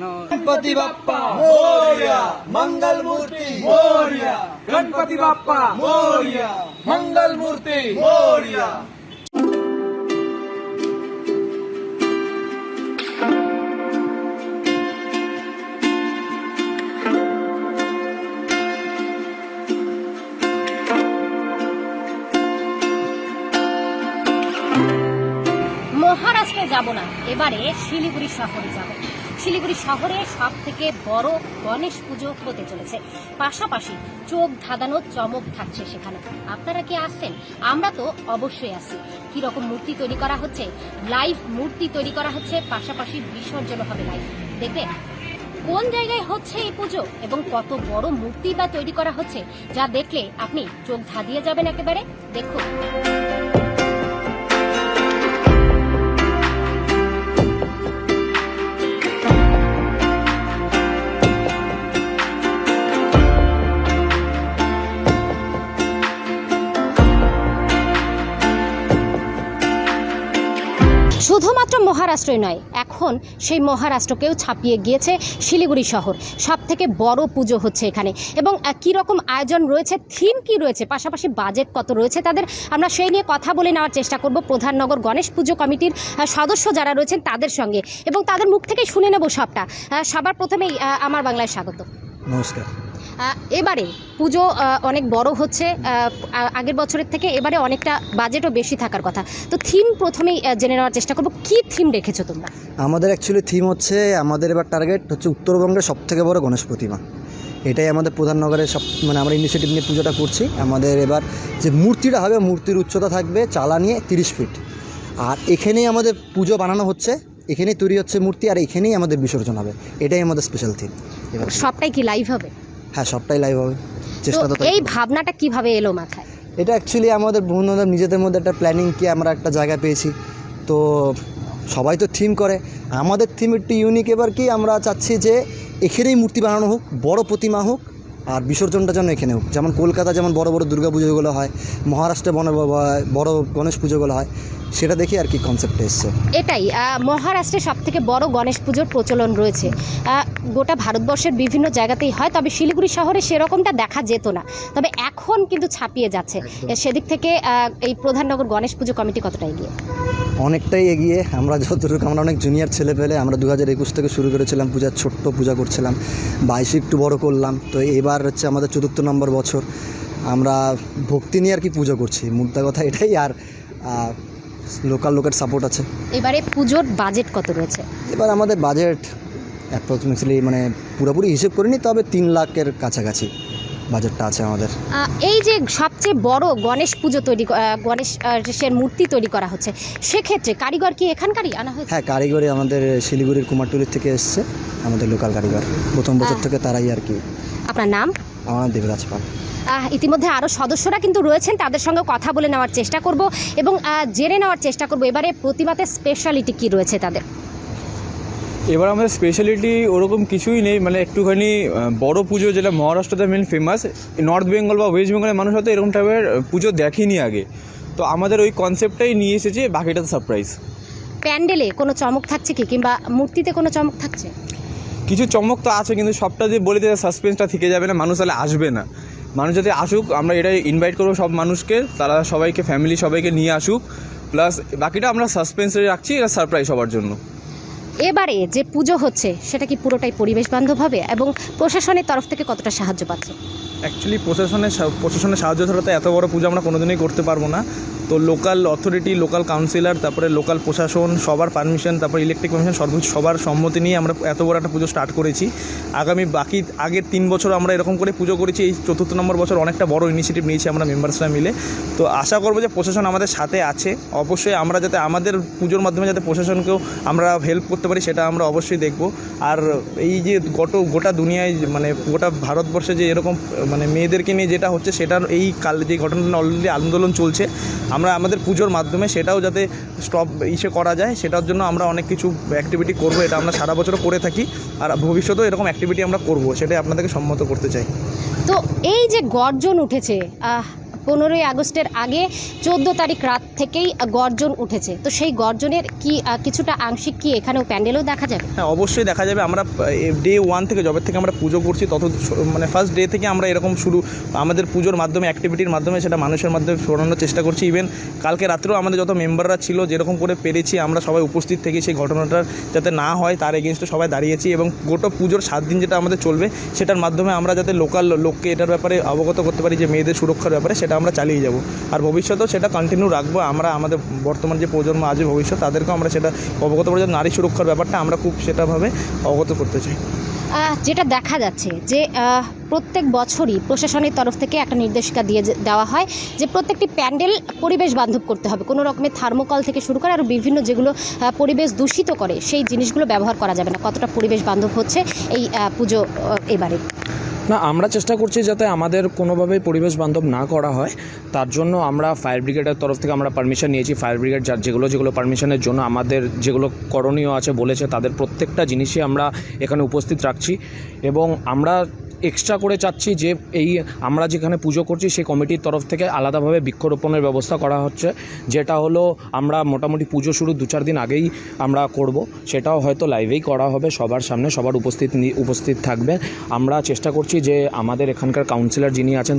गणपती बाप्पा मोर्या मंगल मूर्ती मोर्या गणपती बाप्पा मोर्या मंगल मूर्ती मोर्या মহারাষ্ট্রে যাব না এবারে শিলিগুড়ি শহরে যাব শিলিগুড়ি শহরে সব থেকে বড় গণেশ পুজো হতে চলেছে। পাশাপাশি চোখ ধাঁধানো চমক থাকছে সেখানে। আপনারা কি আসছেন? আমরা তো অবশ্যই আসছি। কি রকম মূর্তি তৈরি করা হচ্ছে? লাইভ মূর্তি তৈরি করা হচ্ছে, পাশাপাশি বিসর্জন হবে লাইভ। দেখবে কোন জায়গায় হচ্ছে এই পুজো এবং কত বড় মূর্তি বা তৈরি করা হচ্ছে, যা দেখলে আপনি চোখ ধাঁধিয়ে যাবেন একেবারে? দেখুন। শুধুমাত্র মহারাষ্ট্রই নয়, এখন সেই মহারাষ্ট্রকেও ছাপিয়ে গিয়েছে শিলিগুড়ি শহর। সব থেকে বড় পুজো হচ্ছে এখানে। এবং কি রকম আয়োজন রয়েছে, থিম কি রয়েছে, পাশাপাশি বাজেট কত রয়েছে তাদের, আমরা সেই নিয়ে কথা বলে নেওয়ার চেষ্টা করব প্রধাননগর গণেশ পুজো কমিটির সদস্য যারা রয়েছেন তাদের সঙ্গে। এবং তাদের মুখ থেকে শুনে নেব সবটা। সবার প্রথমেই আমার বাংলায় স্বাগত। নমস্কার। এবারে পুজো অনেক বড় হচ্ছে আগের বছরের থেকে এবারে অনেকটা বাজেটও বেশি থাকার কথা। তো থিম প্রথমেই জেনে নেওয়ার চেষ্টা করব কি থিম রেখেছো তোমরা? আমাদের অ্যাকচুয়ালি থিম হচ্ছে আমাদের এবার টার্গেট হচ্ছে উত্তরবঙ্গের সব থেকে বড় গণেশ প্রতিমা। এটাই আমাদের প্রধাননগরের সব মানে আমরা ইনিশিয়েটিভ নিয়ে পুজোটা করছি। আমাদের এবার যে মূর্তিটা হবে মূর্তির উচ্চতা থাকবে চালা নিয়ে তিরিশ ফিট আর এখানেই আমাদের পুজো বানানো হচ্ছে এখানেই তৈরি হচ্ছে মূর্তি আর এখানেই আমাদের বিসর্জন হবে। এটাই আমাদের স্পেশাল থিম এবার সবটাই কি লাইভ হবে? হ্যাঁ সবটাই লাইভ হবে। চেষ্টা তো তো এই ভাবনাটা কীভাবে এলো মাথায়? এটা অ্যাকচুয়ালি আমাদের বন্ধুদের নিজেদের মধ্যে একটা প্ল্যানিং কি আমরা একটা জায়গা পেয়েছি। তো সবাই তো থিম করে। আমাদের থিম একটু ইউনিক এবার কি আমরা চাচ্ছি যে এখানেই মূর্তি বানানো হোক বড় প্রতিমা হোক আর বিসর্জনটা যেন এখানে হোক। যেমন কলকাতা যেমন বড় বড় দুর্গা পুজোগুলো হয় মহারাষ্ট্রে বড় বড় গণেশ পুজোগুলো হয় সেটা দেখি আর কি কনসেপ্টে এসছে। এটাই মহারাষ্ট্রে সব থেকে বড় গণেশ পুজোর প্রচলন রয়েছে। গোটা ভারতবর্ষের বিভিন্ন জায়গাতেই হয় তবে শিলিগুড়ি শহরে সেরকমটা দেখা যেত না। তবে এখন কিন্তু ছাপিয়ে যাচ্ছে। সেদিক থেকে এই প্রধাননগর গণেশ পুজো কমিটি কতটা এগিয়ে? অনেকটাই এগিয়ে। আমরা যতটুকু আমরা অনেক জুনিয়র ছেলে পেলে আমরা দু হাজার একুশ থেকে শুরু করেছিলাম পূজার ছোট্ট পূজা করছিলাম। বাইশে একটু বড় করলাম। তো এবার হচ্ছে আমাদের চতুর্থ নম্বর বছর। আমরা ভক্তি নিয়ে আর কি পুজো করছি। মুদ্রা কথা এটাই। আর লোকাল লোকের সাপোর্ট আছে। এবারে পুজোর বাজেট কত রয়েছে? এবার আমাদের বাজেট অ্যাপ্রক্সিমেটলি মানে পুরোপুরি হিসেব করিনি তবে তিন লাখের কাছাকাছি বাজেটটা আছে আমাদের। এই যে সবচেয়ে বড় গণেশ পুজো তৈরি ক- আহ, গণেশ সের মূর্তি তৈরি করা হচ্ছে সেক্ষেত্রে কারিগর কি এখানকারই আনা হয়েছে? হ্যাঁ কারিগরি আমাদের শিলিগুড়ির কুমারটুলির থেকে এসছে আমাদের লোকাল কারিগর। প্রথম বছর থেকে তারাই আর কি। আপনার নাম? আমার দেবরাজ পাল। ইতিমধ্যে আরও সদস্যরা কিন্তু রয়েছেন তাদের সঙ্গে কথা বলে নেওয়ার চেষ্টা করব এবং জেনে নেওয়ার চেষ্টা করব। এবারে প্রতিমাতে স্পেশালিটি কি রয়েছে তাদের? এবার আমাদের স্পেশালিটি ওরকম কিছুই নেই মানে একটুখানি বড় পুজো যেটা মহারাষ্ট্রতে মেন ফেমাস নর্থ বেঙ্গল বা ওয়েস্ট বেঙ্গলের মানুষ হয়তো এরকম টাইপের পুজো দেখেনি আগে। তো আমাদের ওই কনসেপ্টটাই নিয়ে এসেছে বাকিটা তো সারপ্রাইজ প্যান্ডেলে কোনো চমক থাকছে কি? কিংবা মূর্তিতে কোনো চমক থাকছে? কিছু চমক তো আছে কিন্তু সবটা যে বলে দিলে সাসপেন্সটা থেকে যাবে না মানুষ তাহলে আসবে না। মানুষ যাতে আসুক আমরা এটাই ইনভাইট করব সব মানুষকে তারা সবাইকে ফ্যামিলি সবাইকে নিয়ে আসুক। প্লাস বাকিটা আমরা সাসপেন্সে রাখছি এটা সারপ্রাইজ সবার জন্য। এবারে যে পুজো হচ্ছে, সেটা কি পুরোটাই পরিবেশ বান্ধব হবে এবং প্রশাসনের তরফ থেকে কতটা সাহায্য পাচ্ছে? অ্যাকচুয়ালি প্রশাসনের প্রশাসনের সাহায্য ছাড়া তো এত বড় পুজো আমরা কোনোদিনই করতে পারব না। তো লোকাল অথরিটি লোকাল কাউন্সিলর তারপরে লোকাল প্রশাসন, সবার পারমিশন তারপরে ইলেকট্রিক পারমিশন সর্বোচ্চ সবার সম্মতি নিয়ে আমরা এত বড় একটা পুজো স্টার্ট করেছি। আগামী বাকি, আগের তিন বছর আমরা এরকম করে পুজো করেছি, এই চতুর্থ নম্বর বছর অনেকটা বড় ইনিশিয়েটিভ নিয়েছি আমরা মেম্বার্সরা মিলে। তো আশা করব যে প্রশাসন আমাদের সাথে আছে। অবশ্যই আমরা যাতে, আমাদের পুজোর মাধ্যমে যাতে প্রশাসনকেও আমরা হেল্প করতে পারি, সেটা আমরা অবশ্যই দেখব। আর এই যে গত গোটা দুনিয়ায় মানে গোটা ভারতবর্ষে যে এরকম মানে মেয়েদেরকে নিয়ে যেটা হচ্ছে সেটার এই কাল যে ঘটনাটা অলরেডি আন্দোলন চলছে আমরা আমাদের পুজোর মাধ্যমে সেটাও যাতে স্টপ ইসে করা যায় সেটার জন্য আমরা অনেক কিছু অ্যাক্টিভিটি করব এটা আমরা সারা বছরও করে থাকি আর ভবিষ্যতেও এরকম অ্যাক্টিভিটি আমরা করব সেটাই আপনাদেরকে সম্মত করতে চাই। তো এই যে গর্জন উঠেছে আহ, পনেরোই আগস্টের আগে চোদ্দ তারিখ রাত থেকেই গর্জন উঠেছে। তো সেই গর্জনের কি কিছুটা আংশিক কি এখানেও প্যান্ডেলও দেখা যাবে? হ্যাঁ অবশ্যই দেখা যাবে। আমরা ডে ওয়ান থেকে জবের থেকে আমরা পুজো করছি, তত মানে ফার্স্ট ডে থেকে আমরা এরকম শুরু, আমাদের পুজোর মাধ্যমে অ্যাক্টিভিটির মাধ্যমে সেটা মানুষের মাধ্যমে ছড়ানোর চেষ্টা করছি। ইভেন কালকে রাত্রেও আমাদের যত মেম্বাররা ছিল, যেরকম করে পেরেছি, আমরা সবাই উপস্থিত থেকে সেই ঘটনাটার যাতে না হয়, তার এগেনস্টে সবাই দাঁড়িয়েছি এবং গোটা পুজোর সাত দিন যেটা আমাদের চলবে, সেটার মাধ্যমে আমরা যাতে লোকাল লোককে এটার ব্যাপারে অবগত করতে পারি, যে মেয়েদের সুরক্ষার ব্যাপারে, সেটা আমরা চালিয়ে যাব। আর ভবিষ্যতেও সেটা কন্টিনিউ রাখব। আমরা আমাদের বর্তমান যে প্রজন্ম আছে ভবিষ্যৎ, তাদেরকেও আমরা সেটা অবগত করে নারী সুরক্ষার ব্যাপারটা আমরা খুব সেটাভাবে অবগত করতে চাই। যেটা দেখা যাচ্ছে যে প্রত্যেক বছরই প্রশাসনের তরফ থেকে একটা নির্দেশিকা দিয়ে দেওয়া হয় যে, প্রত্যেকটি প্যান্ডেল পরিবেশ বান্ধব করতে হবে। কোনো রকমের থার্মোকল থেকে শুরু করে আর বিভিন্ন যেগুলো পরিবেশ দূষিত করে, সেই জিনিসগুলো ব্যবহার করা যাবে না। কতটা পরিবেশ বান্ধব হচ্ছে এই পুজো এবারে। না, আমরা চেষ্টা করছি যাতে আমাদের কোনোভাবেই পরিবেশ বান্ধব না করা হয়। তার জন্য আমরা ফায়ার ব্রিগেডের তরফ থেকে আমরা পারমিশন নিয়েছি। ফায়ার ব্রিগেড যার যেগুলো যেগুলো পারমিশনের জন্য আমাদের যেগুলো করণীয় আছে বলেছে, তাদের প্রত্যেকটা জিনিসই আমরা এখানে উপস্থিত রাখছি। এবং আমরা এক্সট্রা করে চাচ্ছি যে এই আমরা যেখানে পুজো করছি, সেই কমিটির তরফ থেকে আলাদাভাবে বৃক্ষরোপণের ব্যবস্থা করা হচ্ছে। যেটা হলো আমরা মোটামুটি পুজো শুরু দু চার দিন আগেই আমরা করব। সেটাও হয়তো লাইভেই করা হবে, সবার সামনে সবার উপস্থিত উপস্থিত থাকবে। আমরা চেষ্টা করছি যে আমাদের এখানকার কাউন্সিলর যিনি আছেন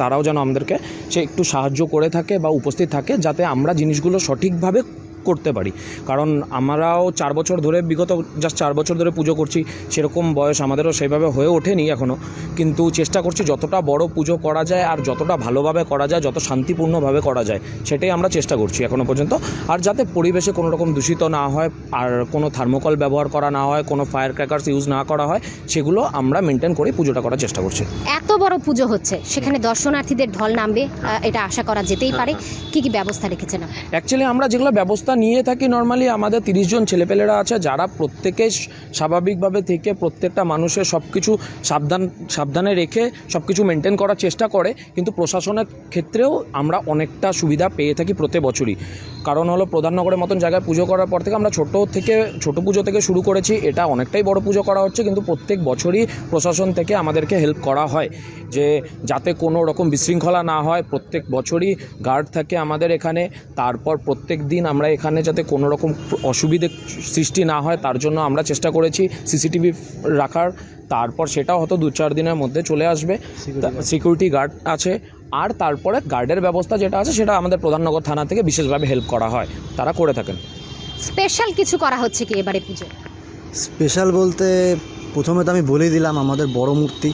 তারাও যেন আমাদেরকে সে একটু সাহায্য করে থাকে বা উপস্থিত থাকে, যাতে আমরা জিনিসগুলো সঠিকভাবে করতে পারি। কারণ আমরাও চার বছর ধরে বিগত জাস্ট চার বছর ধরে পুজো করছি সেরকম বয়স আমাদেরও সেভাবে হয়ে ওঠেনি এখনও কিন্তু চেষ্টা করছি যতটা বড় পুজো করা যায় আর যতটা ভালোভাবে করা যায় যত শান্তিপূর্ণভাবে করা যায় সেটাই আমরা চেষ্টা করছি এখনও পর্যন্ত। আর যাতে পরিবেশে কোনো রকম দূষিত না হয় আর কোনো থার্মোকল ব্যবহার করা না হয় কোনো ফায়ার ক্র্যাকার্স ইউজ না করা হয় সেগুলো আমরা মেনটেন করে পুজোটা করার চেষ্টা করছি। এত বড় পুজো হচ্ছে সেখানে দর্শনার্থীদের ঢল নামবে এটা আশা করা যেতেই পারে। কি কি ব্যবস্থা রেখেছেন? অ্যাকচুয়ালি আমরা যেগুলো ব্যবস্থা নিয়ে থাকি নর্মালি আমাদের তিরিশ জন ছেলেপেলেরা আছে, যারা প্রত্যেকে স্বাভাবিকভাবে থেকে প্রত্যেকটা মানুষের সব কিছু সাবধান, সাবধানে রেখে সব কিছু মেনটেন করার চেষ্টা করে, কিন্তু প্রশাসনের ক্ষেত্রেও আমরা অনেকটা সুবিধা পেয়ে থাকি প্রতি বছরই। কারণ হলো প্রধাননগরের মতন জায়গায় পুজো করার পর থেকে আমরা ছোট থেকে, ছোট পুজো থেকে শুরু করেছি, এটা অনেকটাই বড় পুজো করা হচ্ছে, কিন্তু প্রত্যেক বছরই প্রশাসন থেকে আমাদেরকে হেল্প করা হয়। যে যাতে কোনো রকম বিশৃঙ্খলা না হয়, প্রত্যেক বছরই গার্ড থাকে আমাদের এখানে, তারপর প্রত্যেক দিন আমরা এখানে যাতে কোনো রকম অসুবিধে সৃষ্টি না হয় তার জন্য আমরা চেষ্টা করেছি সিসিটিভি রাখার। তারপর সেটাও হয়তো দু চার দিনের মধ্যে চলে আসবে। সিকিউরিটি গার্ড আছে। আর তারপরে গার্ডের ব্যবস্থা যেটা আছে সেটা আমাদের প্রধাননগর থানা থেকে বিশেষভাবে হেল্প করা হয়। তারা করে থাকেন। স্পেশাল কিছু করা হচ্ছে কি এবারে পুজো স্পেশাল বলতে প্রথমে তো আমি বলেই দিলাম আমাদের বড় মূর্তি।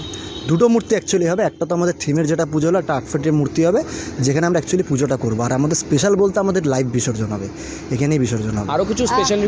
দুটো মূর্তি অ্যাকচুয়ালি হবে। একটা তো আমাদের থিমের যেটা পুজো হলো একটা আটফেটের মূর্তি হবে যেখানে আমরা অ্যাকচুয়ালি পুজোটা করব। আর আমাদের স্পেশাল বলতে আমাদের লাইভ বিসর্জন হবে। এখানেই বিসর্জন হবে। আরও কিছু স্পেশালি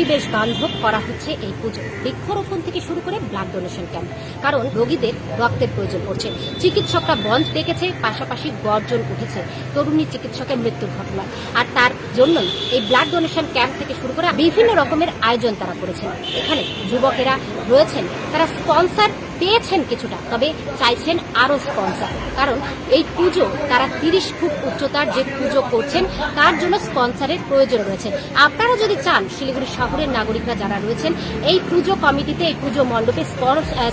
পরিবেশ বান্ধব করা হচ্ছে এই পুজো। বৃক্ষরোপণ থেকে শুরু করে ব্লাড ডোনেশন ক্যাম্প কারণ রোগীদের রক্তের প্রয়োজন পড়ছে। চিকিৎসকরা বন্ধ ডেকেছে পাশাপাশি গর্জন উঠেছে তরুণী চিকিৎসকের মৃত্যুর ঘটনা আর তার জন্যই এই ব্লাড ডোনেশন ক্যাম্প থেকে শুরু করে বিভিন্ন রকমের আয়োজন তারা করেছেন। এখানে যুবকেরা রয়েছেন, তারা স্পন্সর পেয়েছেন কিছুটা, তবে চাইছেন আরও স্পন্সার কারণ এই পুজো, তারা তিরিশ ফুট উচ্চতার যে পুজো করছেন, তার জন্য স্পন্সরের প্রয়োজন রয়েছে। আপনারা যদি চান, শিলিগুড়ি শহরের নাগরিকরা যারা রয়েছেন, এই পুজো কমিটিতে, এই পুজো মণ্ডপে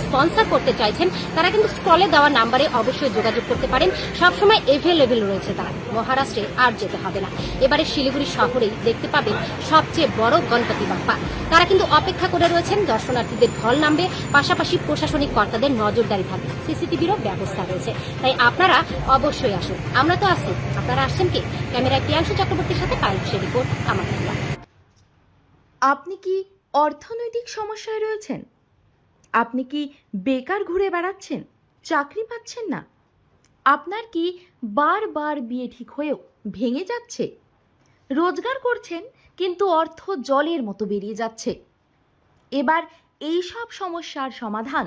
স্পন্সর করতে চাইছেন, তারা কিন্তু স্টলে দেওয়া নাম্বারে অবশ্যই যোগাযোগ করতে পারেন। সবসময় এভেলেবেল রয়েছে তারা। মহারাষ্ট্রে আর যেতে হবে না। এবারে শিলিগুড়ি শহরেই দেখতে পাবেন সবচেয়ে বড় গণপতি বাপ্পা। তারা কিন্তু অপেক্ষা করে রয়েছেন দর্শনার্থীদের ঢল নামবে, পাশাপাশি প্রশাসনিক কর্তাদের নজরদারি থাকবে। সিসিটিভিরও ব্যবস্থা রয়েছে। তাই আপনারা অবশ্যই আসুন। আমরা তো আছি। আপনারা আসছেন কি? ক্যামেরায় প্রিয়াংশু চক্রবর্তীর সাথে পাইল রিপোর্ট, আমার আপনি কি অর্থনৈতিক সমস্যায় রয়েছেন? আপনি কি বেকার ঘুরে বেড়াচ্ছেন? চাকরি পাচ্ছেন না? আপনার কি বারবার বিয়ে ঠিক হয়েও ভেঙে যাচ্ছে? রোজগার করছেন, কিন্তু অর্থ জলের মতো বেরিয়ে যাচ্ছে। এবার এই সব সমস্যার সমাধান